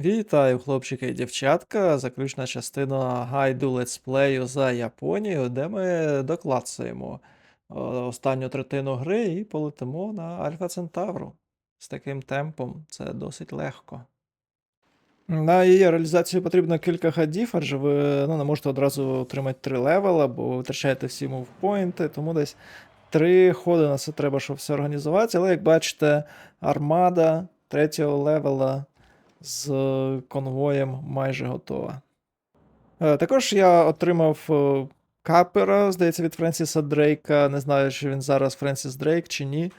Вітаю, хлопчики і дівчатка. Заключна частина гайду летсплею за Японію, де ми доклацаємо е, останню третину гри і полетимо на Альфа Центавру. З таким темпом це досить легко. На її реалізацію потрібно кілька ходів, адже ви ну, не можете одразу отримати три левела, бо витрачаєте всі мувпойнти, тому десь три ходи на це треба, щоб все організувати. Але як бачите, армада третього левела з конвоєм майже готова. Е, Також я отримав е, капера, здається, від Френсіса Дрейка. Не знаю, чи він зараз Френсіс Дрейк чи ні.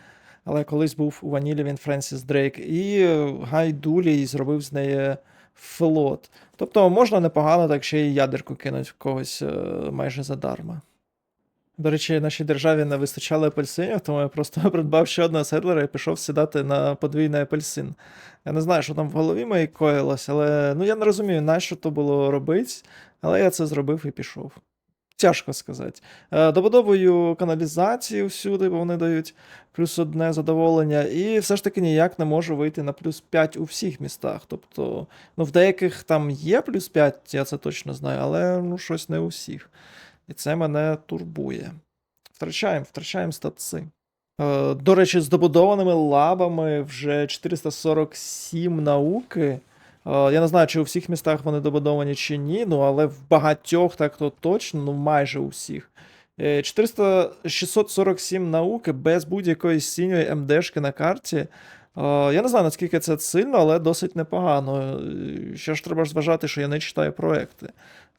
Але колись був у Ванілі він Френсіс Дрейк. І е, Гай Дулій зробив з неї флот. Тобто можна непогано так ще й ядерку кинуть в когось е, майже задарма. До речі, нашій державі не вистачало апельсинів, тому я просто придбав ще одного седлера і пішов сідати на подвійний апельсин. Я не знаю, що там в голові моїй коїлось, але ну я не розумію, на що то було робити, але я це зробив і пішов. Тяжко сказати. Е, Добудовую каналізацію всюди, бо вони дають плюс одне задоволення, і все ж таки ніяк не можу вийти на плюс 5 у всіх містах. Тобто, ну в деяких там є плюс 5, я це точно знаю, але ну щось не у всіх. І це мене турбує. Втрачаємо, втрачаємо статси. Е, До речі, з добудованими лабами вже 447 науки. Е, Я не знаю, чи у всіх містах вони добудовані чи ні, ну але в багатьох так то точно, ну майже у всіх. Е, 400, 647 науки без будь-якої синьої МДшки на карті. Е, Я не знаю, наскільки це сильно, але досить непогано. Е, Ще ж треба ж зважати, що я не читаю проекти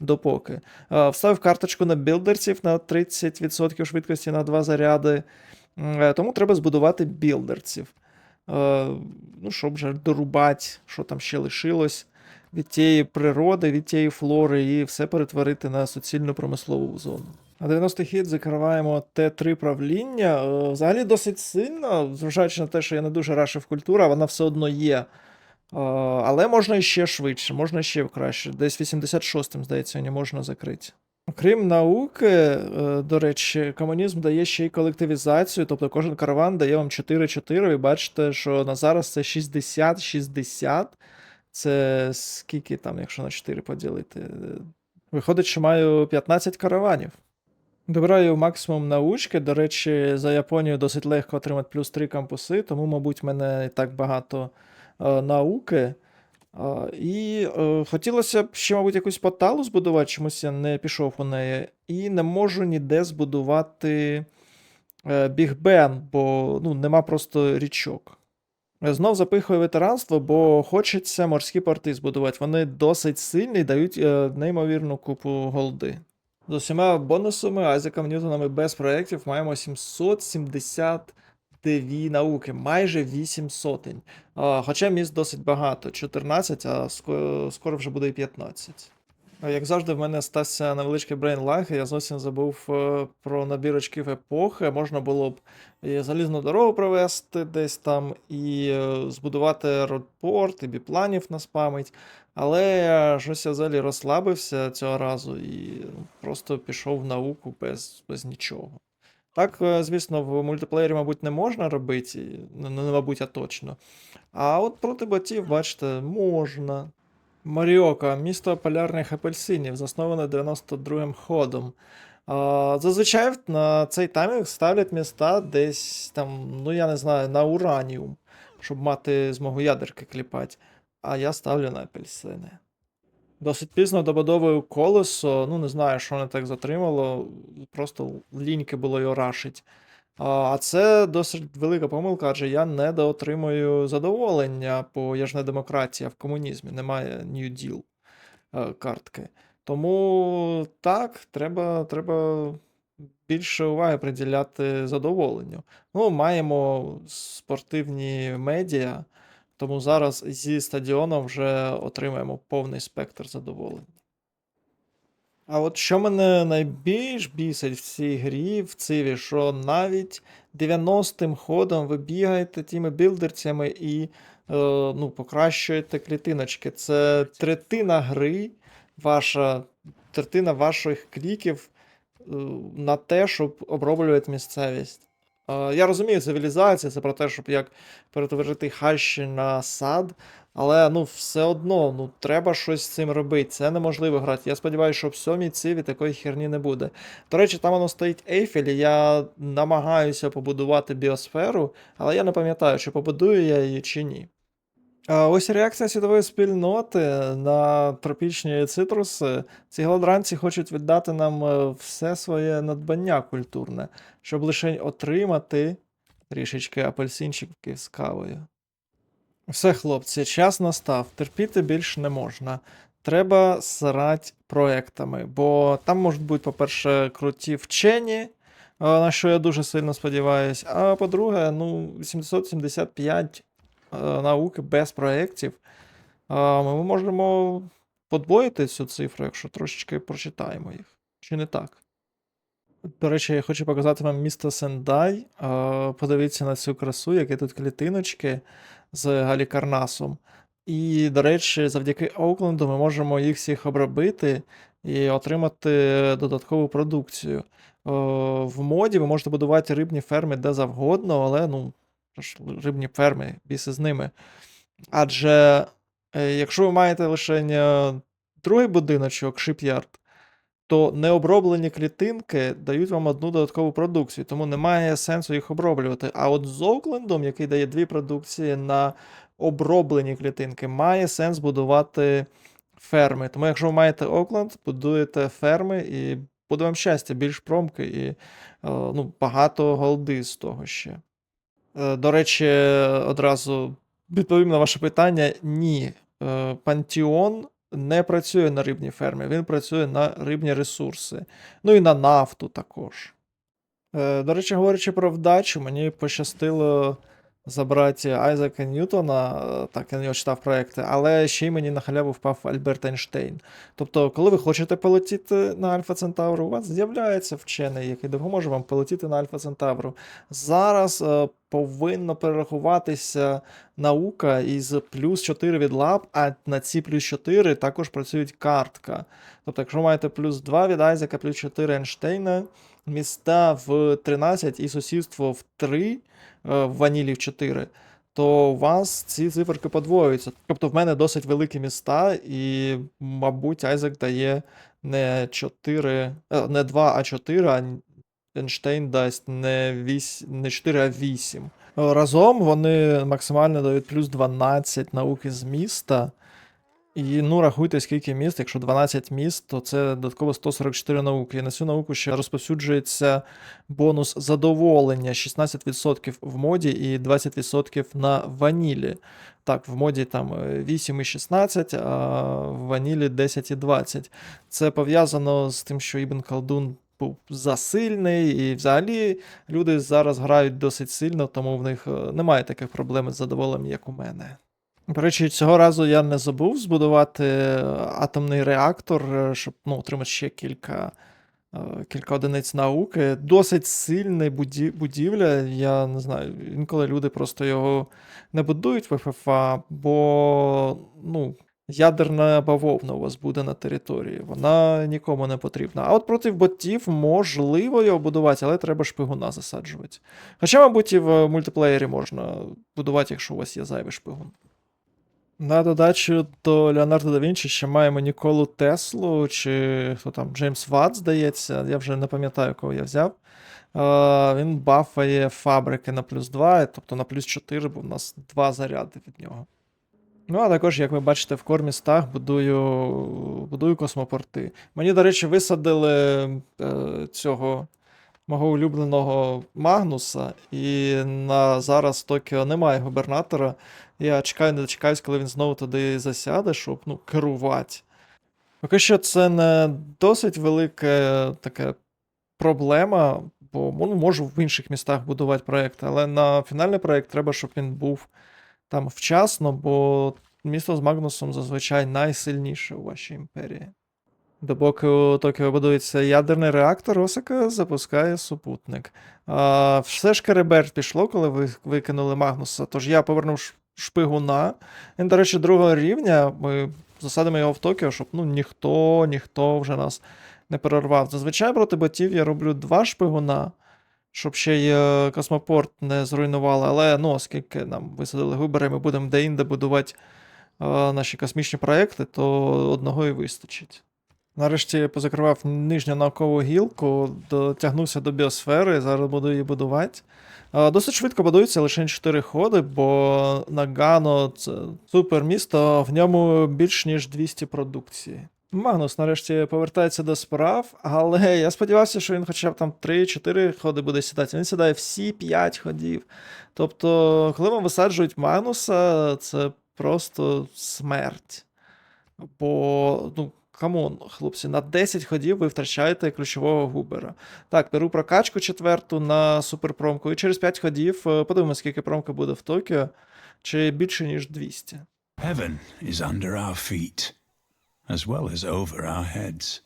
допоки. Е, Вставив карточку на білдерців на 30% швидкості на 2 заряди. Е, Тому треба збудувати білдерців. Е, Ну, щоб вже дорубати, що там ще лишилось від тієї природи, від тієї флори, і все перетворити на суцільну промислову зону. На 90-й хід закриваємо Т3 правління. Взагалі досить сильно, зважаючи на те, що я не дуже рашив культура, вона все одно є. Але можна іще швидше, можна ще краще. Десь 86-м, здається, не можна закрити. Окрім науки, е, до речі, комунізм дає ще й колективізацію, тобто кожен караван дає вам 4-4. Ви бачите, що на зараз це 60-60. Це скільки там, якщо на 4 поділити? Виходить, що маю 15 караванів. Добираю максимум научки. До речі, за Японію досить легко отримати плюс 3 кампуси, тому, мабуть, мене і так багато науки. І е, хотілося б ще, мабуть, якусь поталу збудувати, чомусь я не пішов у неї. І не можу ніде збудувати е, Біг Бен, бо ну, нема просто річок. Е, Знов запихую ветеранство, бо хочеться морські порти збудувати. Вони досить сильні і дають е, неймовірну купу голди. З усіма бонусами, Айзеком Ньютоном і без проєктів маємо 772 науки, майже 8 сотень. Хоча міст досить багато, 14, а ско- скоро вже буде і 15. Як завжди, в мене стався невеличкий брейнлаг, і я зовсім забув е, про набір очків епохи. Можна було б і залізну дорогу провести десь там, і е, збудувати родпорт, і біпланів наспамить. Але я щось я взагалі розслабився цього разу і ну, просто пішов в науку без, без нічого. Так, е, звісно, в мультиплеєрі, мабуть, не можна робити, ну, не мабуть, а точно. А от проти ботів, бачите, можна. Маріока, місто полярних апельсинів, засноване 92-м ходом. А, зазвичай на цей таймінг ставлять міста десь там, ну я не знаю, на ураніум, щоб мати змогу ядерки кліпати. А я ставлю на апельсини. Досить пізно добудовую колесо, ну не знаю, що мене так затримало, просто ліньки було його рашить. А а це досить велика помилка, адже я не доотримую задоволення, бо я ж не демократія в комунізмі, немає New Deal е, картки. Тому так, треба, треба більше уваги приділяти задоволенню. Ну, маємо спортивні медіа, тому зараз зі стадіоном вже отримаємо повний спектр задоволення. А от що мене найбільш бісить в цій грі, в циві, що навіть 90-м ходом ви бігаєте тими білдерцями і е, ну, покращуєте клітиночки. Це третина гри, ваша, третина ваших кліків е, на те, щоб оброблювати місцевість. Е, Я розумію, цивілізація це про те, щоб як перетворити хащі на сад, Але ну все одно, ну треба щось з цим робити. Це неможливо грати. Я сподіваюся, що в сьомій циві такої херні не буде. До речі, там воно стоїть Ейфель, я намагаюся побудувати біосферу, але я не пам'ятаю, чи побудую я її чи ні. Ось реакція світової спільноти на тропічні цитруси. Ці голодранці хочуть віддати нам е, все своє надбання культурне, щоб лише отримати трішечки апельсинчиків з кавою. Все, хлопці, час настав. Терпіти більш не можна. Треба срать проектами, бо там можуть бути, по-перше, круті вчені, е, на що я дуже сильно сподіваюся. А по-друге, ну, 775 е, науки без проєктів. Е, Ми можемо подвоїти цю цифру, якщо трошечки прочитаємо їх. Чи не так? До речі, я хочу показати вам місто Сендай. Е, Подивіться на цю красу, які тут клітиночки з галікарнасом. І, до речі, завдяки Оукленду ми можемо їх всіх обробити і отримати додаткову продукцію. Е, В моді ви можете будувати рибні ферми де завгодно, але ну, рибні ферми, біси з ними. Адже е, якщо ви маєте лише е, другий будиночок, шип'ярд, то необроблені клітинки дають вам одну додаткову продукцію, тому немає сенсу їх оброблювати. А от з Оуклендом, який дає дві продукції на оброблені клітинки, має сенс будувати ферми. Тому, якщо ви маєте Окленд, будуєте ферми і буде вам щастя, більш промки і е, ну, багато голди з того ще. Е, До речі, одразу відповім на ваше питання: ні. Пантіон Пантеон не працює на рибній фермі, він працює на рибні ресурси. Ну і на нафту також. Е, До речі, говорячи про вдачу, мені пощастило забрати Айзека Ньютона, е, так я на нього читав проекти, але ще й мені на халяву впав Альберт Ейнштейн. Тобто, коли ви хочете полетіти на Альфа Центавру, у вас з'являється вчений, який допоможе вам полетіти на Альфа Центавру. Зараз е, повинно перерахуватися наука із плюс 4 від лаб, а на ці плюс 4 також працюють картка. Тобто, якщо ви маєте плюс 2 від Айзека, плюс 4 Ейнштейна, міста в 13 і сусідство в 3, е, в ванілі в 4, то у вас ці циферки подвоюються. Тобто в мене досить великі міста, і, мабуть, Айзек дає не 4, е, не 2, а 4, а Ейнштейн дасть не 8, не 4, а 8. Разом вони максимально дають плюс 12 науки з міста. І ну, рахуйте, скільки міст. Якщо 12 міст, то це додатково 144 науки. І на цю науку ще розповсюджується бонус задоволення 16% в моді і 20% на ванілі. Так, в моді там е, 8 і 16, а в ванілі 10 і 20. Це пов'язано з тим, що Ібн Халдун був засильний, і взагалі люди зараз грають досить сильно, тому в них е, немає таких проблем з задоволенням, як у мене. До речі, цього разу я не забув збудувати е, атомний реактор, е, щоб ну, отримати ще кілька, е, кілька одиниць науки. Досить буді- будівля. Я не знаю, інколи люди просто його не будують в ФФА, бо ну, ядерна бавовна у вас буде на території. Вона нікому не потрібна. А от проти ботів можливо його будувати, але треба шпигуна засаджувати. Хоча, мабуть, і в мультиплеєрі можна будувати, якщо у вас є зайвий шпигун. На додачу до Леонардо да Вінчі ще маємо Ніколу Теслу, чи хто там, Джеймс Ватт, здається, я вже не пам'ятаю, кого я взяв. Е, він бафає фабрики на плюс 2, тобто на плюс 4, бо в нас два заряди від нього. Ну, а також, як ви бачите, в кормістах будую, будую космопорти. Мені, до речі, висадили е, цього мого улюбленого Магнуса, і на зараз Токіо немає губернатора. Я чекаю, не дочекаюсь, коли він знову туди засяде, щоб ну, керувати. Поки що це не досить велика така проблема, бо ну, можу в інших містах будувати проєкти, але на фінальний проєкт треба, щоб він був там вчасно, бо місто з Магнусом зазвичай найсильніше у вашій імперії. Допоки у Токіо будується ядерний реактор, Осака запускає супутник. А, все ж Кереберт пішло, коли ви викинули Магнуса. Тож я повернув шпигуна. Він, до речі, другого рівня. Ми засадимо його в Токіо, щоб ну, ніхто, ніхто вже нас не перервав. Зазвичай проти ботів я роблю два шпигуна, щоб ще й е, космопорт не зруйнували. Але ну, оскільки нам висадили вибори, ми будемо де-інде будувати наші космічні проекти, то одного і вистачить. Нарешті позакривав нижню наукову гілку, дотягнувся до біосфери, зараз буду її будувати. Досить швидко будується лише 4 ходи, бо Нагано це супер місто, в ньому більш ніж 200 продукції. Магнус нарешті повертається до справ, але я сподівався, що він хоча б там 3-4 ходи буде сідати. Він сідає всі 5 ходів. Тобто, коли вам висаджують Магнуса, це просто смерть. Бо, ну, камон, хлопці, на 10 ходів ви втрачаєте ключового губера. Так, беру прокачку четверту на суперпромку, і через 5 ходів е, подивимося, скільки промка буде в Токіо, чи більше, ніж 200. Heaven is under our feet, as well as over our heads.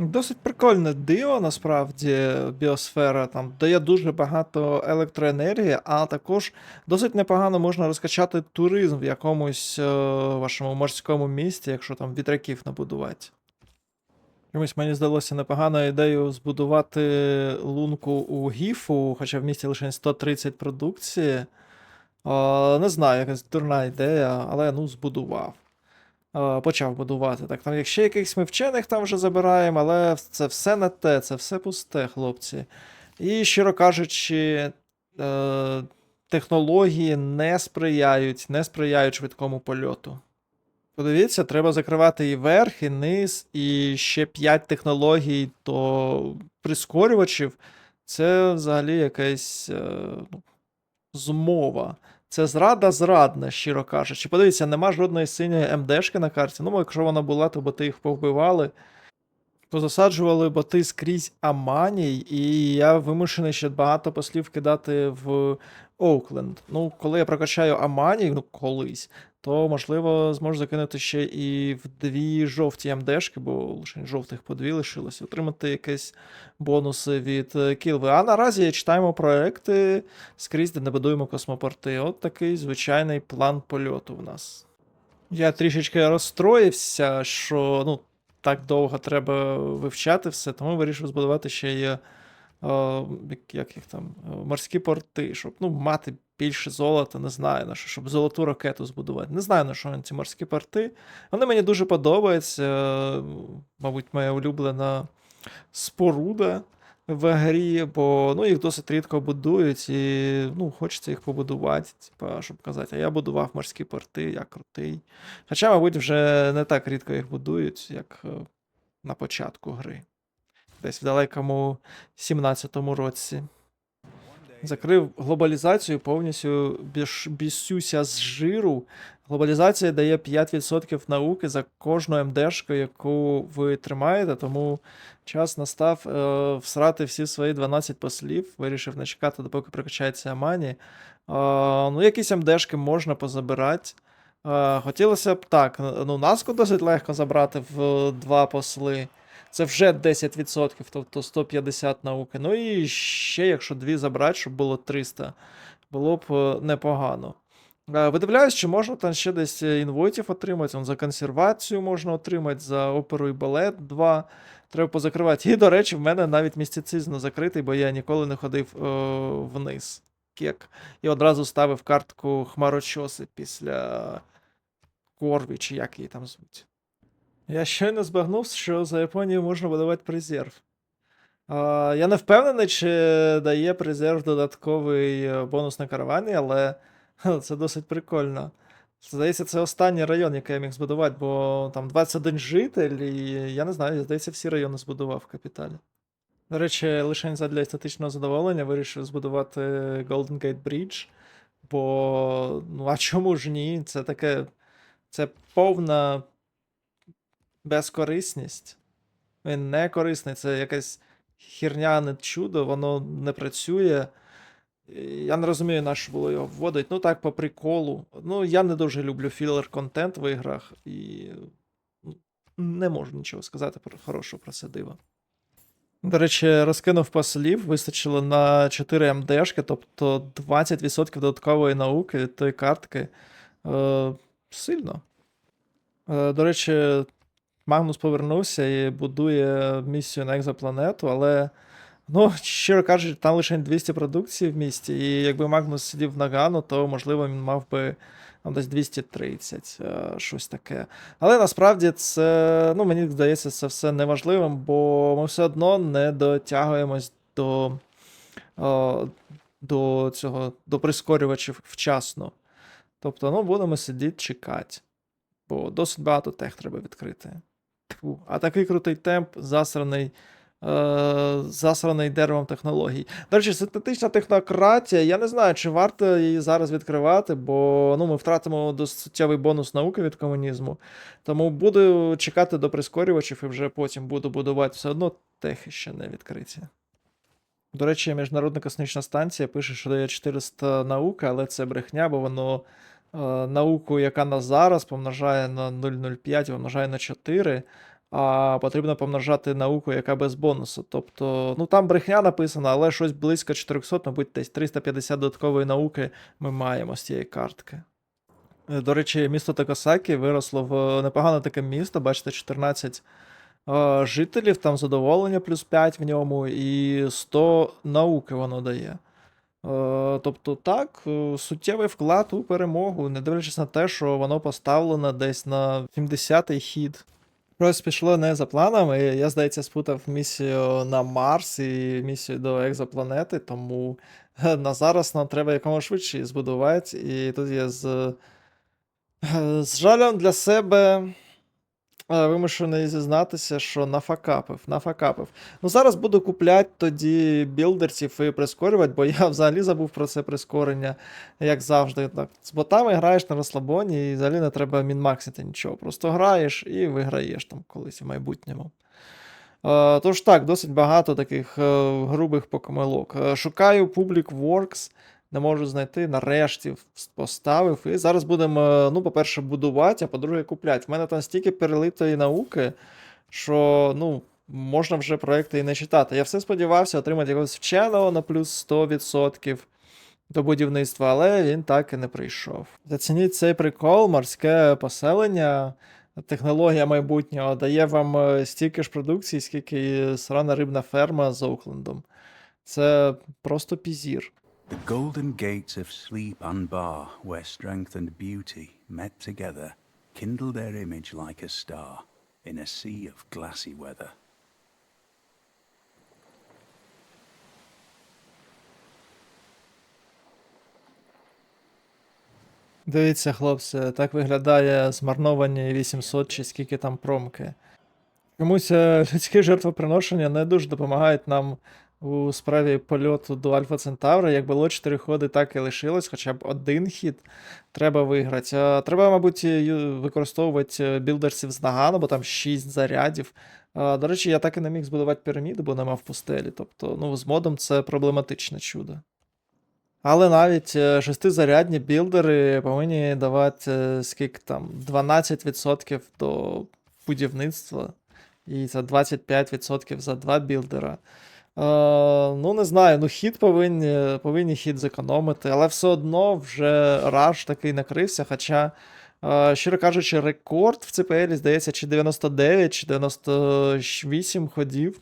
Досить прикольне диво, насправді, біосфера там дає дуже багато електроенергії, а також досить непогано можна розкачати туризм в якомусь е, вашому морському місті, якщо там вітряків набудувати. Чомусь мені здалося непоганою ідеєю збудувати лунку у Гіфу, хоча в місті лише 130 продукції. Е, не знаю, якась дурна ідея, але ну збудував. Е, почав будувати. Так, там якщо якихось ми вчених там вже забираємо, але це все не те, це все пусте, хлопці. І, щиро кажучи, е, технології не сприяють, не сприяють швидкому польоту. Подивіться, треба закривати і верх, і низ, і ще 5 технологій до прискорювачів. Це взагалі якась е, ну, змова. Це зрада зрадна, щиро кажучи. Подивіться, нема жодної синьої МДшки на карті. Ну, якщо вона була, то боти їх повбивали. Позасаджували боти скрізь Аманій, і я вимушений ще багато послів кидати в Оукленд. Ну, коли я прокачаю Аманій, ну колись, то можливо зможу закинути ще і в дві жовті МДшки, бо лише жовтих по дві лишилось, отримати якісь бонуси від е, Кілви. А наразі читаємо проекти скрізь, де не будуємо космопорти. От такий звичайний план польоту в нас. Я трішечки розстроївся, що ну, так довго треба вивчати все, тому вирішив збудувати ще є. Е, як, їх там, е, морські порти, щоб ну, мати більше золота, не знаю на що, щоб золоту ракету збудувати. Не знаю на що ці морські порти. Вони мені дуже подобаються. е, Мабуть, моя улюблена споруда в грі, бо ну, їх досить рідко будують, і ну, хочеться їх побудувати, типа, щоб казати, а я будував морські порти, я крутий. Хоча, мабуть, вже не так рідко їх будують, як на початку гри. Десь в далекому 17-му році. Закрив глобалізацію, повністю бісюся з жиру. Глобалізація дає 5% науки за кожну МДшку, яку ви тримаєте, тому час настав е, всрати всі свої 12 послів. Вирішив не чекати, допоки прокачається Амані. Е, ну, якісь МДшки можна позабирати. Е, хотілося б так. Ну, Наску досить легко забрати в два посли. Це вже 10%, тобто 150 науки. Ну і ще, якщо дві забрати, щоб було 300, було б е, непогано. Е, Видивляюсь, чи можна там ще десь е, інвойтів отримати. Вон, за консервацію можна отримати, за оперу і балет 2. Треба позакривати. І, до речі, в мене навіть містицизм закритий, бо я ніколи не ходив е, вниз. Кек. І одразу ставив картку хмарочоси після Корві, чи як її там звуть. Я щойно збагнув, що за Японією можна видавати презерв. А, я не впевнений, чи дає презерв додатковий е, бонус на каравані, але це досить прикольно. Здається, це останній район, який я міг збудувати, бо там 21 житель, і я не знаю, здається, всі райони збудував в капіталі. До речі, лише задля естетичного задоволення вирішив збудувати Golden Gate Bridge, бо ну а чому ж ні? Це таке. Це повна безкорисність. Він не корисний, це якась херня, не чудо, воно не працює. Я не розумію, на що було його вводити. Ну так, по приколу. Ну, я не дуже люблю філер-контент в іграх, і ну, не можу нічого сказати про хорошого про це диво. До речі, розкинув послів, вистачило на 4 МДшки, тобто 20% додаткової науки тої картки. Е, сильно. Е, До речі, Магнус повернувся і будує місію на екзопланету, але, ну, щиро кажучи, там лише 200 продукції в місті, і якби Магнус сидів на Гану, то, можливо, він мав би там, десь 230, е, щось таке. Але насправді це, ну, мені здається, це все неважливим, бо ми все одно не дотягуємось до, е, до цього, до прискорювачів вчасно. Тобто, ну, будемо сидіти, чекати. Бо досить багато тех треба відкрити. Фу. А такий крутий темп, засраний, е, засраний деревом технологій. До речі, синтетична технократія, я не знаю, чи варто її зараз відкривати, бо ну, ми втратимо суттєвий бонус науки від комунізму. Тому буду чекати до прискорювачів і вже потім буду будувати все одно техи ще не відкриті. До речі, Міжнародна космічна станція пише, що дає 400 науки, але це брехня, бо воно науку, яка на зараз, помножає на 0,05, помножає на 4, а потрібно помножати науку, яка без бонусу. Тобто, ну там брехня написана, але щось близько 400, мабуть, десь 350 додаткової науки ми маємо з цієї картки. Е, До речі, місто Такасакі виросло в непогане таке місто, бачите, 14 е, жителів, там задоволення плюс 5 в ньому, і 100 науки воно дає. Е, Тобто, так, е, суттєвий вклад у перемогу, не дивлячись на те, що воно поставлено десь на 70-й хід. Щось пішло не за планами. Я, здається, спутав місію на Марс і місію до екзопланети, тому е, на зараз нам треба якомога швидше збудувати. І тут я з, з жалем для себе вимушений зізнатися, що нафакапив, нафакапив. Ну, зараз буду купляти тоді білдерців і прискорювати, бо я взагалі забув про це прискорення, як завжди. Так, з ботами граєш на розслабоні і взагалі не треба мінмаксити нічого. Просто граєш і виграєш там колись в майбутньому. Тож так, досить багато таких е, грубих покомилок. Е, Шукаю Public Works, не можу знайти, нарешті поставив. І зараз будемо, е, ну, по-перше, будувати, а по-друге, купляти. В мене там стільки перелитої науки, що ну, можна вже проекти і не читати. Я все сподівався отримати якогось вченого на плюс 100% до будівництва, але він так і не прийшов. Зацініть цей прикол, морське поселення. Технологія майбутнього дає вам е, стільки ж продукції, скільки срана рибна ферма з Оуклендом. Це просто пізір. The golden gates of sleep unbar, where strength and beauty met together, kindle their image like a star in a sea of glassy weather. Дивіться, хлопці, так виглядає змарновані 800 чи скільки там промки. Комусь е, людські жертвоприношення не дуже допомагають нам у справі польоту до Альфа Центавра. Як було 4 ходи, так і лишилось, хоча б один хід треба виграти. А Треба, мабуть, використовувати е, білдерсів з нагану, бо там 6 зарядів. А, До речі, я так і не міг збудувати піраміду, бо нема в пустелі. Тобто, ну, з модом це проблематичне чудо. Але навіть е, шестизарядні білдери повинні давати е, скільки там 12% до будівництва, і це 25% за два білдера. Е, ну, не знаю, ну хід повинні, повинні хід зекономити, але все одно вже раш такий накрився. Хоча, е, щиро кажучи, рекорд в CPL, здається, чи 99, чи 98 ходів.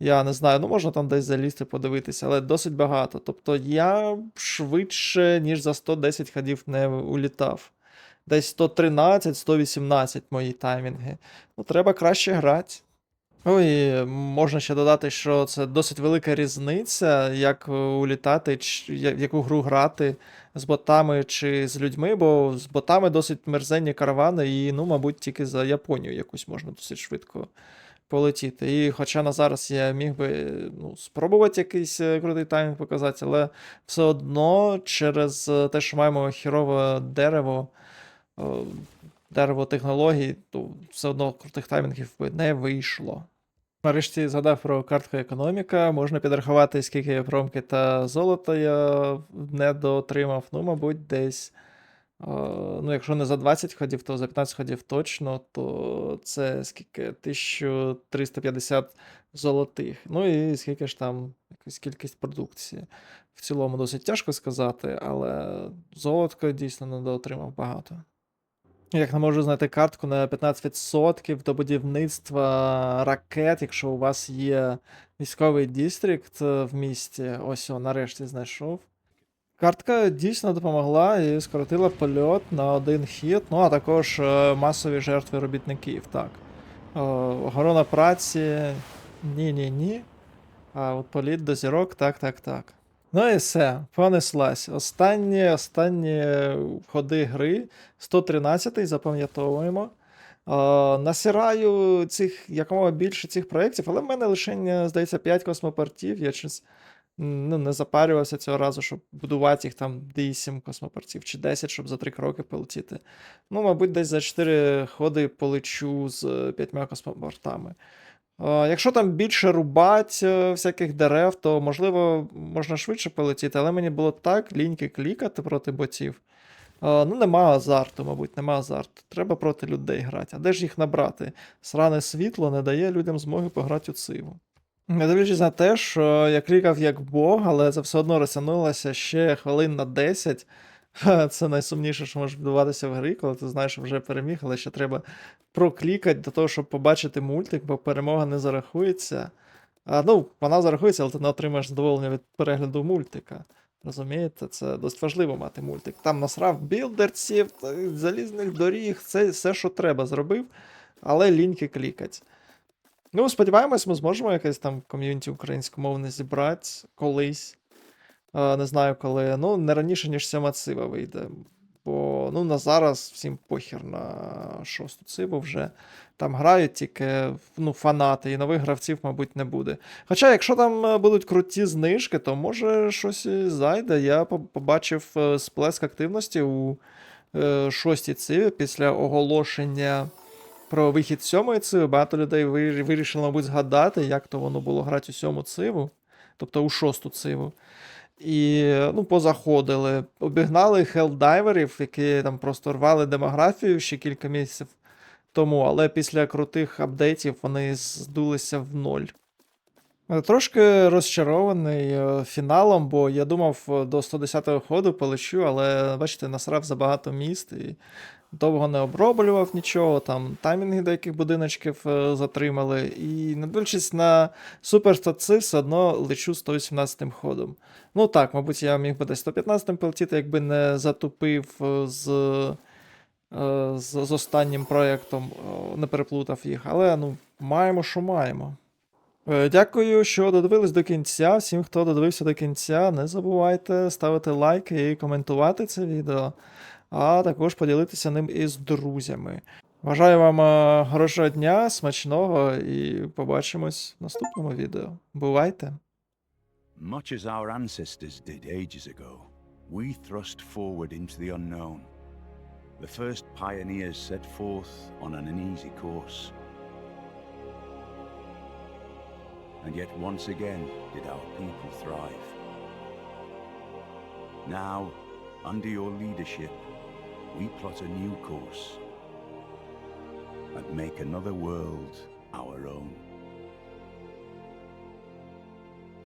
Я не знаю, ну можна там десь залізти, подивитися, але досить багато. Тобто я швидше, ніж за 110 ходів не улітав. Десь 113, 118 мої таймінги. Ну, треба краще грати. Ну і можна ще додати, що це досить велика різниця, як улітати, чи яку гру грати з ботами чи з людьми, бо з ботами досить мерзенні каравани, і, ну, мабуть, тільки за Японію якусь можна досить швидко полетіти. І хоча на зараз я міг би ну, спробувати якийсь е, крутий таймінг показати, але все одно через е, те, що маємо хірове дерево, е, дерево технологій, то все одно крутих таймінгів би не вийшло. Нарешті згадав про картку економіка. Можна підрахувати, скільки промки та золота я не дотримав. Ну, мабуть, десь. е, Ну, якщо не за 20 ходів, то за 15 ходів точно, то це скільки? 1350 золотих. Ну і скільки ж там якась кількість продукції. В цілому досить тяжко сказати, але золотко дійсно недоотримав багато. Як не можу знайти картку на 15% до будівництва ракет, якщо у вас є військовий дістрикт е, в місті. Ось о, нарешті знайшов. Картка дійсно допомогла і скоротила польот на один хід, ну а також е, масові жертви робітників. Так. Е, Охорона праці. Ні-ні-ні. А от політ до зірок, так, так, так. Ну і все, понеслась. Останні, останні ходи гри. 113-й, запам'ятовуємо. Е, насираю цих якомога більше цих проєктів, але в мене лише, здається, 5 космопортів. Я щось ну, не запарювався цього разу, щоб будувати їх там 8 космопортів чи 10, щоб за 3 кроки полетіти. Ну, мабуть, десь за 4 ходи полечу з 5 космопортами. Е, Якщо там більше рубать е, всяких дерев, то можливо можна швидше полетіти, але мені було так ліньки клікати проти ботів. Е, Ну, нема азарту, мабуть, нема азарту. Треба проти людей грати. А де ж їх набрати? Сране світло не дає людям змоги пограти у циву. Не дивлячись на те, що я клікав як Бог, але це все одно розтягнулося ще хвилин на 10. Це найсумніше, що може відбуватися в грі, коли ти знаєш, що вже переміг, але ще треба проклікати до того, щоб побачити мультик, бо перемога не зарахується. А, ну, вона зарахується, але ти не отримаєш задоволення від перегляду мультика. Розумієте, це досить важливо мати мультик. Там насрав білдерців, залізних доріг, це все, що треба, зробив, але ліньки клікать. Ну, сподіваємось, ми зможемо якесь там ком'юніті українськомовне зібрати колись. Не знаю коли. Ну, не раніше, ніж сьома цива вийде. Бо ну, на зараз всім похер на шосту циву вже. Там грають тільки ну, фанати, і нових гравців, мабуть, не буде. Хоча, якщо там е, будуть круті знижки, то може щось зайде. Я побачив е, сплеск активності у е, шостій циві після оголошення про вихід сьомої циви. Багато людей вирі- вирішили, мабуть, згадати, як то воно було грати у сьому циву, тобто у шосту циву. І ну, позаходили, обігнали хелдайверів, які там просто рвали демографію ще кілька місяців тому, але після крутих апдейтів вони здулися в ноль. Е, Трошки розчарований е, фіналом, бо я думав е, до 110-го ходу полечу, але бачите, насрав забагато міст і довго не оброблював нічого, там таймінги деяких будиночків е, затримали. І не дивлячись на суперстатси, все одно лечу 118 ходом. Ну так, мабуть, я міг би десь 115-м полетіти, якби не затупив е, з, е, з, з останнім проєктом, е, не переплутав їх. Але ну, маємо, що маємо. Е, Дякую, що додивились до кінця. Всім, хто додивився до кінця, не забувайте ставити лайки і коментувати це відео, а також поділитися ним із друзями. Бажаю вам е, хорошого дня, смачного і побачимось в наступному відео. Бувайте! Much as our ancestors did ages ago, we thrust forward into the unknown. The first pioneers set forth on an uneasy course. And yet once again did our people thrive. Now, under your leadership, we plot a new course and make another world our own.